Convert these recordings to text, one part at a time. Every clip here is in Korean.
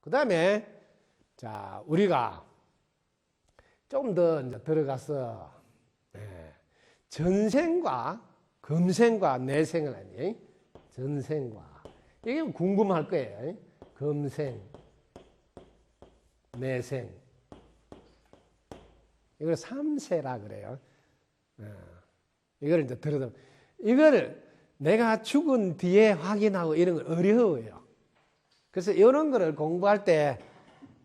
그 다음에, 자, 우리가 좀 더 들어가서, 예, 전생과 금생과 내생을 하니, 전생과. 이게 궁금할 거예요. 금생, 내생. 이걸 삼세라 그래요. 어, 이걸 이제 들어도 이거를 내가 죽은 뒤에 확인하고 이런 건 어려워요. 그래서 이런 거를 공부할 때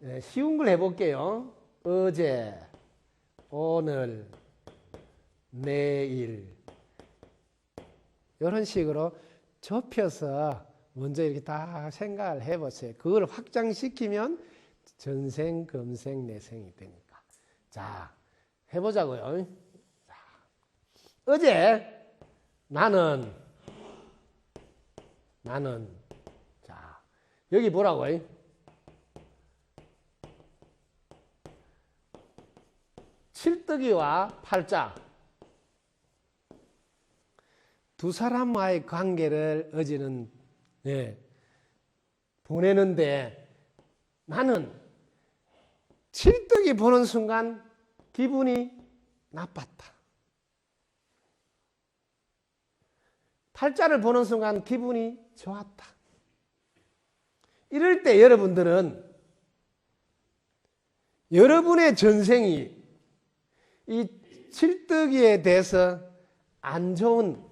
예, 쉬운 걸 해볼게요. 어제, 오늘, 내일 이런 식으로 좁혀서 먼저 이렇게 다 생각을 해보세요. 그걸 확장시키면 전생, 금생, 내생이 되니까. 자, 해보자고요. 자, 어제 나는 나는 자 여기 보라고요. 칠떡이와 팔자 두 사람과의 관계를 어제는 예, 보내는데 나는 칠떡이 보는 순간 기분이 나빴다. 팔자를 보는 순간 기분이 좋았다. 이럴 때 여러분들은 여러분의 전생이 이 칠떡이에 대해서 안 좋은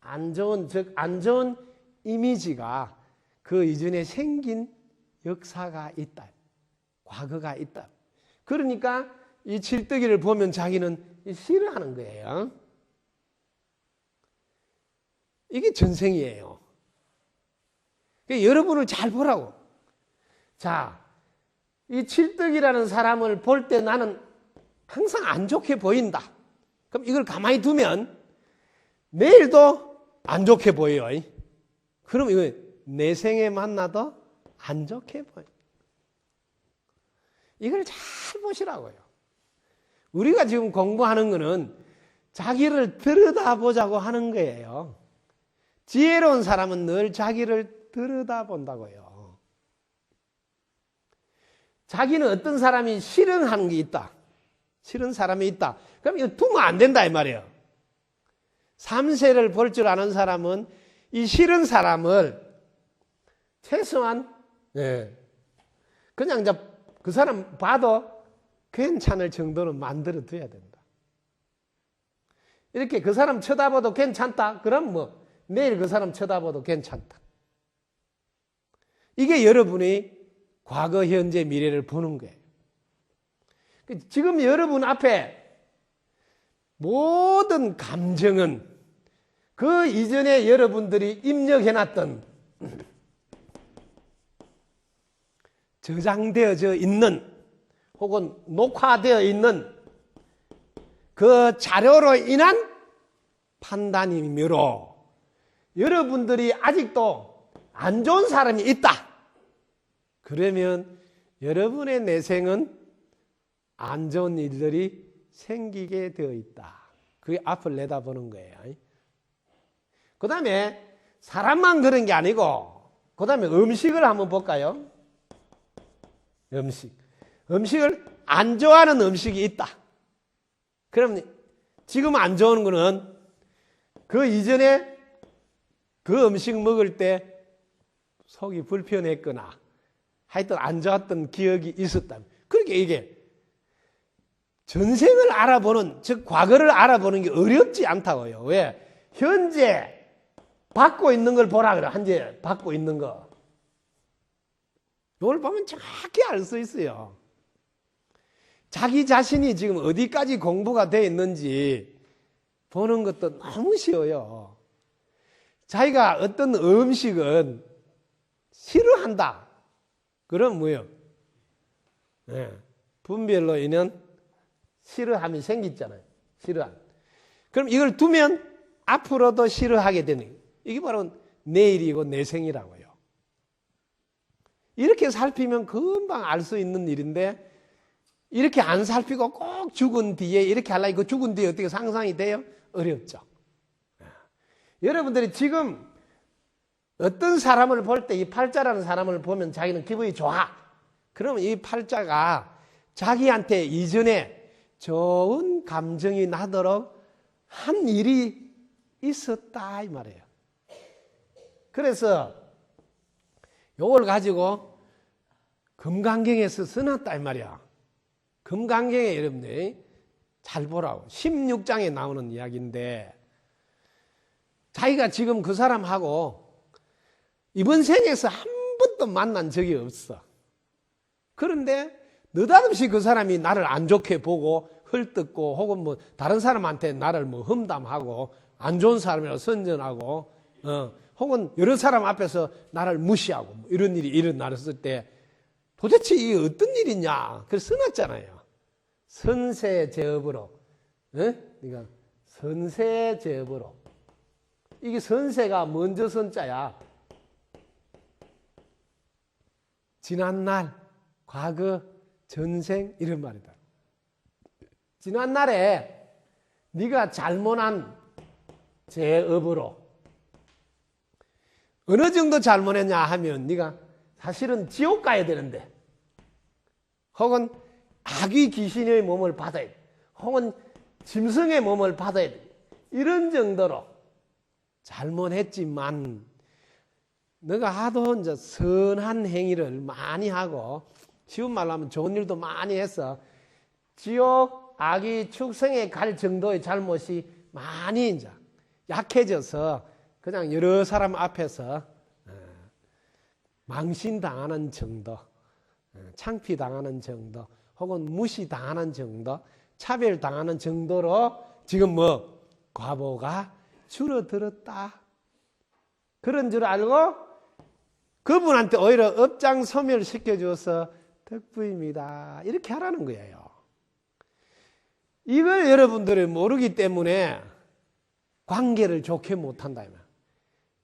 안 좋은 즉 안 좋은 이미지가 그 이전에 생긴 역사가 있다. 과거가 있다. 그러니까 이 칠떡이를 보면 자기는 싫어하는 거예요. 이게 전생이에요. 그러니까 여러분을 잘 보라고. 자, 이 칠떡이라는 사람을 볼 때 나는 항상 안 좋게 보인다. 그럼 이걸 가만히 두면 내일도 안 좋게 보여요. 그럼 이거 내 생에 만나도 안 좋게 보여. 이걸 잘 보시라고요. 우리가 지금 공부하는 거는 자기를 들여다보자고 하는 거예요. 지혜로운 사람은 늘 자기를 들여다본다고요. 자기는 어떤 사람이 실현하는 게 있다. 싫은 사람이 있다. 그럼 이거 두면 안 된다 이 말이에요. 삼세를 볼 줄 아는 사람은 이 싫은 사람을 최소한 예, 그냥 이제 그 사람 봐도 괜찮을 정도는 만들어 둬야 된다. 이렇게 그 사람 쳐다봐도 괜찮다. 그럼 뭐 내일 그 사람 쳐다봐도 괜찮다. 이게 여러분이 과거, 현재, 미래를 보는 거예요. 지금 여러분 앞에 모든 감정은 그 이전에 여러분들이 입력해놨던 저장되어져 있는 혹은 녹화되어 있는 그 자료로 인한 판단이므로 여러분들이 아직도 안 좋은 사람이 있다. 그러면 여러분의 내생은 안 좋은 일들이 생기게 되어 있다. 그게 앞을 내다보는 거예요. 그 다음에 사람만 그런 게 아니고, 그 다음에 음식을 한번 볼까요? 음식. 음식을 안 좋아하는 음식이 있다. 그럼 지금 안 좋은 거는 그 이전에 그 음식 먹을 때 속이 불편했거나 하여튼 안 좋았던 기억이 있었다. 그러니까 이게 전생을 알아보는, 즉, 과거를 알아보는 게 어렵지 않다고요. 왜? 현재 받고 있는 걸 보라 그래. 현재 받고 있는 거. 이걸 보면 정확히 알 수 있어요. 자기 자신이 지금 어디까지 공부가 되어 있는지 보는 것도 너무 쉬워요. 자기가 어떤 음식은 싫어한다. 그럼 뭐예요? 네. 분별로 인한 싫어함이 생기잖아요. 싫어함. 그럼 이걸 두면 앞으로도 싫어하게 되는 거예요. 이게 바로 내일이고 내생이라고요. 이렇게 살피면 금방 알 수 있는 일인데 이렇게 안 살피고 꼭 죽은 뒤에 이렇게 하려고 죽은 뒤에 어떻게 상상이 돼요? 어렵죠. 여러분들이 지금 어떤 사람을 볼 때 이 팔자라는 사람을 보면 자기는 기분이 좋아. 그러면 이 팔자가 자기한테 이전에 좋은 감정이 나도록 한 일이 있었다 이 말이에요. 그래서 요걸 가지고 금강경에서 써놨다 이 말이야. 금강경에 여러분들 잘 보라고 16장에 나오는 이야기인데 자기가 지금 그 사람하고 이번 생에서 한 번도 만난 적이 없어. 그런데 느닷없이 그 사람이 나를 안 좋게 보고 헐뜯고 혹은 뭐 다른 사람한테 나를 뭐 험담하고 안 좋은 사람이라고 선전하고 어, 혹은 여러 사람 앞에서 나를 무시하고 뭐 이런 일이 일어났을 때 도대체 이게 어떤 일이냐 그래서 써놨잖아요. 선세 제업으로 예? 그러니까 선세 제업으로 이게 선세가 먼저 선자야. 지난날, 과거, 전생 이런 말이다. 지난날에 네가 잘못한 죄업으로 어느 정도 잘못했냐 하면 네가 사실은 지옥 가야 되는데 혹은 악귀 귀신의 몸을 받아야 돼. 혹은 짐승의 몸을 받아야 돼. 이런 정도로 잘못했지만 너가 하도 이제 선한 행위를 많이 하고 쉬운 말로 하면 좋은 일도 많이 해서 지옥 악이 축생에 갈 정도의 잘못이 많이 이제 약해져서 그냥 여러 사람 앞에서 어, 망신당하는 정도, 어, 창피당하는 정도, 혹은 무시당하는 정도, 차별당하는 정도로 지금 뭐 과보가 줄어들었다. 그런 줄 알고 그분한테 오히려 업장 소멸 시켜 주어서 덕부입니다. 이렇게 하라는 거예요. 이걸 여러분들이 모르기 때문에 관계를 좋게 못한다.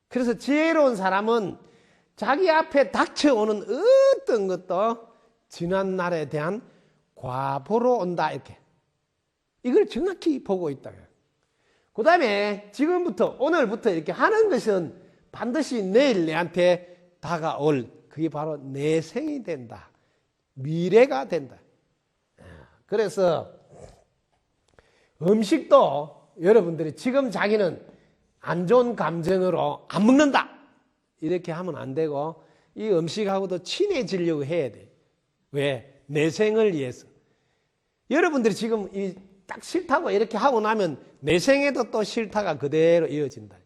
그래서 지혜로운 사람은 자기 앞에 닥쳐오는 어떤 것도 지난 날에 대한 과보로 온다 이렇게 이걸 정확히 보고 있다. 그 다음에 지금부터 오늘부터 이렇게 하는 것은 반드시 내일 내한테 다가올 그게 바로 내 생이 된다. 미래가 된다. 그래서 음식도 여러분들이 지금 자기는 안 좋은 감정으로 안 먹는다. 이렇게 하면 안 되고 이 음식하고도 친해지려고 해야 돼. 왜? 내 생을 위해서. 여러분들이 지금 이 딱 싫다고 이렇게 하고 나면 내 생에도 또 싫다가 그대로 이어진다.